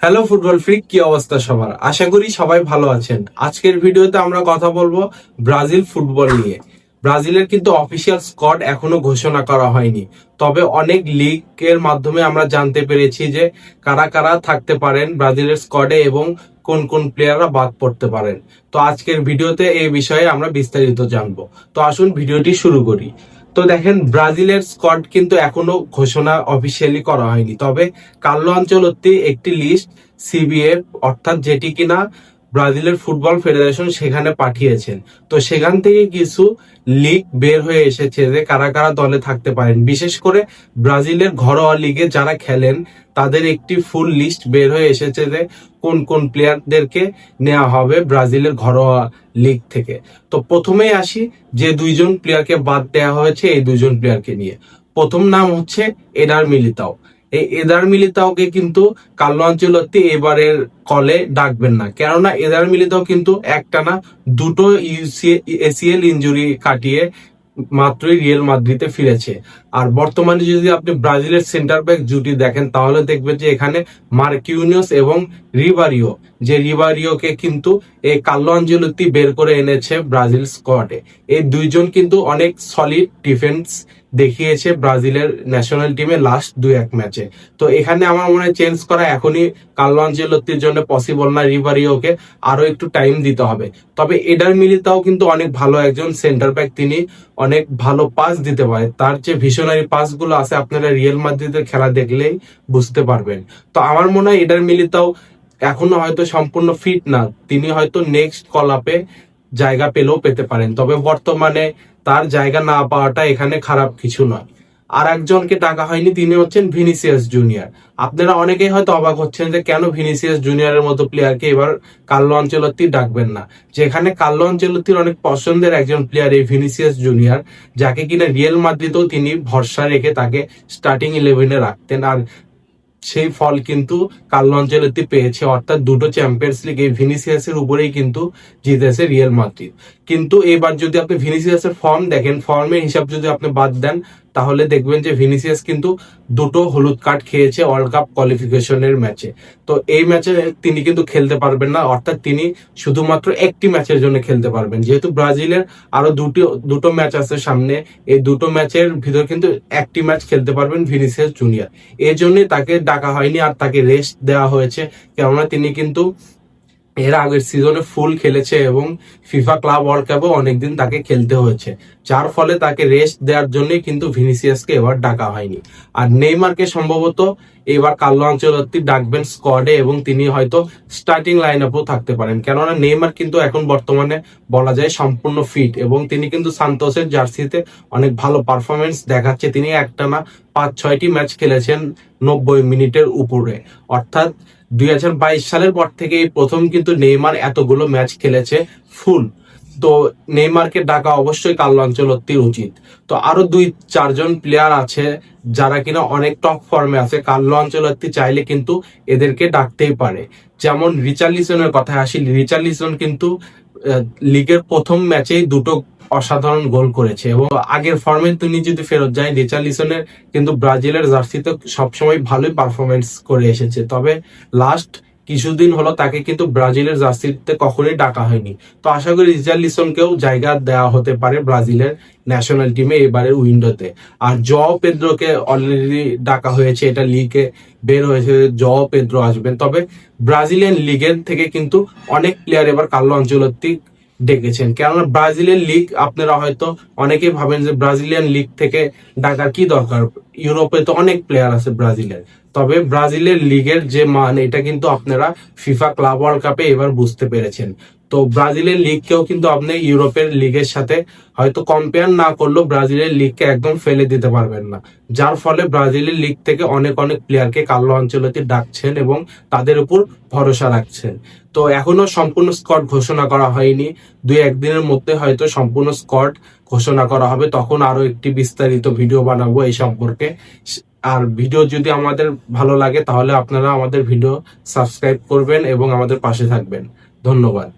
Hello football freak কি অবস্থা সবার? আশা করি সবাই ভালো আছেন। আজকের ভিডিওতে আমরা কথা বলব ব্রাজিল ফুটবল নিয়ে। ব্রাজিলের কিন্তু অফিসিয়াল স্কোয়াড এখনও ঘোষণা করা হয়নি। তবে অনেক লিগের মাধ্যমে আমরা জানতে পেরেছি যে কারা কারা থাকতে পারেন ব্রাজিলের স্কোয়াডে এবং কোন কোন প্লেয়াররা বাদ পড়তে পারেন। তো আজকের ভিডিওতে এই বিষয়ে আমরা বিস্তারিত জানব। তো আসুন ভিডিওটি শুরু করি। তো দেখেন, ব্রাজিলের স্কট কিন্তু এখনও ঘোষণা অফিসিয়ালি করা হয়নি। তবে কার্লো আঞ্চলত্তি একটি লিস্ট সিবিএফ অর্থাৎ যেটি কিনা ব্রাজিলের ফুটবল ফেডারেশন সেখানে পাঠিয়েছেন। তো সেখান থেকে কিছু লিগ বের হয়ে এসেছে যে কারা কারা দলে থাকতে পারেন। বিশেষ করে ব্রাজিলের ঘরোয়া লিগে যারা খেলেন, তাদের একটি ফুল লিস্ট বের হয়ে এসেছে যে কোন কোন প্লেয়ারদেরকে নেওয়া হবে ব্রাজিলের ঘরোয়া লিগ থেকে। তো প্রথমেই আসি যে দুইজন প্লেয়ারকে বাদ দেওয়া হয়েছে এই দুইজন প্লেয়ারকে নিয়ে। প্রথম নাম হচ্ছে এডার মিলিতাও। এই এদার মিলিতাওকে কিন্তু কার্লো আঞ্চলত্তি এবারের কলে ডাকবেন না। কেননা এদার মিলিতাও কিন্তু একটানা দুটো এসিএল ইনজুরি কাটিয়ে মাত্রই রিয়েল মাদ্রিদে ফিরেছে। আর বর্তমানে যদি আপনি ব্রাজিলের সেন্টার ব্যাক জুটি দেখেন, তাহলে দেখবেন যে এখানে মার্কিউনিয়াস এবং রিভারিও যে রিভারিওকে কিন্তু এই কার্লো আঞ্জেলত্তি বের করে এনেছে ব্রাজিল স্কোয়াডে এই দুইজন কিন্তু অনেক সলিড ডিফেন্স দেখিয়েছে ব্রাজিলের ন্যাশনাল টিমে লাস্ট দুই এক ম্যাচে তো এখানে আমার মনে হয় চেঞ্জ করা এখনই কার্লো আঞ্জেলত্তির জন্য পসিবল না রিভারিওকে আরও একটু টাইম দিতে হবে। তবে এডার মিলিতাও কিন্তু অনেক ভালো একজন সেন্টার ব্যাক তিনি অনেক ভালো পাস দিতে পারে। তার যে ভিশনারি পাসগুলো আছে আপনারা রিয়েল মাদ্রিদের খেলা দেখলেই বুঝতে পারবেন। তো আমার মনে হয় এডার মিলিতাও এখনও হয়তো সম্পূর্ণ ফিট না। তিনি হয়তো নেক্সট কলাপে জায়গা পেলেও পেতে পারেন। তবে বর্তমানে তার জায়গা না পাওয়াটা এখানে খারাপ কিছু নয়। আর একজনকে ডাকা হয়নি, তিনি হচ্ছেন ভিনিসিয়াস জুনিয়র। আপনারা অনেকেই হয়তো অবাক হচ্ছেন যে কেন ভিনিসিয়াস জুনিয়রের মতো প্লেয়ারকে এবার কার্লো অঞ্চলত্তি ডাকবেন না। যেখানে কার্লো অঞ্চলত্তির অনেক পছন্দের একজন প্লেয়ার এই ভিনিসিয়াস জুনিয়র, যাকে কিনা রিয়েল মাদ্রিদেও তিনি ভরসা রেখে তাকে স্টার্টিং ইলেভেনে রাখতেন। আর সেই ফল কিন্তু কার্লো অঞ্চলত্তি পেয়েছে, অর্থাৎ দুটো চ্যাম্পিয়ন্স লিগ এই ভিনিসিয়াসের উপরেই কিন্তু জিতেছে রিয়েল মাদ্রিদ কিন্তু এবার যদি আপনি ভিনিসিয়াসের ফর্ম দেখেন ফর্মের হিসাব যদি আপনি বাদ দেন তাহলে দেখবেন যে ভিনিসিয়াস কিন্তু দুটো হলুদ কার্ড খেয়েছে ওয়ার্ল্ড কাপ কোয়ালিফিকেশনের ম্যাচে তো এই ম্যাচে তিনি কিন্তু খেলতে পারবেন না, অর্থাৎ তিনি শুধুমাত্র একটি ম্যাচের জন্য খেলতে পারবেন। যেহেতু ব্রাজিলের আরও দুটো দুটো ম্যাচ আছে সামনে, এই দুটো ম্যাচের ভিতর কিন্তু একটি ম্যাচ খেলতে পারবেন ভিনিসিয়াস জুনিয়র এই জন্যই তাকে ডাকা হয়নি আর তাকে রেস্ট দেওয়া হয়েছে। কেননা তিনি কিন্তু এর আগের সিজনে ফুল খেলেছে এবং ফিফা ক্লাব ওয়ার্ল্ড কাপে অনেকদিন তাকে খেলতে হয়েছে। যার ফলে তাকে রেস্ট দেওয়ার জন্যই কিন্তু ভিনিসিয়াসকে এবার ডাকা হয়নি। আর নেইমারকে সম্ভবত এবার কার্লো আঞ্চলত্তি ডাকবেন স্কোয়াডে এবং তিনি হয়তো স্টার্টিং লাইন আপও থাকতে পারেন। কেননা নেইমার কিন্তু এখন বর্তমানে বলা যায় সম্পূর্ণ ফিট এবং তিনি কিন্তু সান্তোসের জার্সিতে অনেক ভালো পারফরমেন্স দেখাচ্ছে। তিনি একটানা পাঁচ ছয়টি ম্যাচ খেলেছেন নব্বই মিনিটের উপরে। অর্থাৎ দু হাজার বাইশ সালের পর থেকে প্রথম কিন্তু নেইমার এতগুলো ম্যাচ খেলেছে ফুল। তো নেইমারকে ডাকা অবশ্যই কার্লো উচিত। তো আরও দুই, চারজন প্লেয়ার আছে যারা কিনা অনেক টপ ফর্মে আছে। কার্লো আঞ্চলত্তি চাইলে কিন্তু এদেরকে ডাকতেই পারে। যেমন রিচার্লিসনের কথায় আসি, রিচার্লিসন কিন্তু লিগের প্রথম ম্যাচেই দুটো অসাধারণ গোল করেছে এবং আগের ফর্মে তিনি যদি ফেরত যায়, রিচার্লিসনের কিন্তু ব্রাজিলের জার্সিতে সবসময় ভালোই পারফরমেন্স করে এসেছে। তবে লাস্ট কিছুদিন হলো তাকে কিন্তু ব্রাজিলের জার্সিতে কখনোই ডাকা হয়নি। তো আশা করি রিচার্লিসনকেও জায়গা দেওয়া হতে পারে ব্রাজিলের ন্যাশনাল টিমে এবারের উইন্ডোতে। আর জ পেদ্রোকে অলরেডি ডাকা হয়েছে, এটা লিগে বের হয়েছে জ পেদ্রো আসবেন। তবে ব্রাজিলিয়ান লিগের থেকে কিন্তু অনেক প্লেয়ার এবার কার্লো আঞ্চলত্তি ডেকেছেন কেননা ব্রাজিলিয়ান লিগ আপনারা হয়তো অনেকেই ভাবেন যে ব্রাজিলিয়ান লিগ থেকে ডাকার কি দরকার? ইউরোপে তো অনেক প্লেয়ার আছে ব্রাজিলের। তবে ব্রাজিলের লিগের যে মান, এটা কিন্তু আপনারা ফিফা ক্লাব ওয়ার্ল্ড কাপে এবার বুঝতে পেরেছেন। তো ব্রাজিলের লিগকেও কিন্তু আপনি ইউরোপের লিগের সাথে হয়তো কম্পেয়ার না করলেও ব্রাজিলের লিগকে একদম ফেলে দিতে পারবেন না। যার ফলে ব্রাজিলের লিগ থেকে অনেক অনেক প্লেয়ারকে কার্লো অঞ্চলতে ডাকছেন এবং তাদের উপর ভরসা রাখছেন। তো এখনও সম্পূর্ণ স্কট ঘোষণা করা হয়নি। দুই, একদিনের মধ্যে হয়তো সম্পূর্ণ স্কট ঘোষণা করা হবে। তখন আরও একটি বিস্তারিত ভিডিও বানাবো এই সম্পর্কে। আর ভিডিও যদি আমাদের ভালো লাগে তাহলে আপনারা আমাদের ভিডিও সাবস্ক্রাইব করবেন এবং আমাদের পাশে থাকবেন। ধন্যবাদ।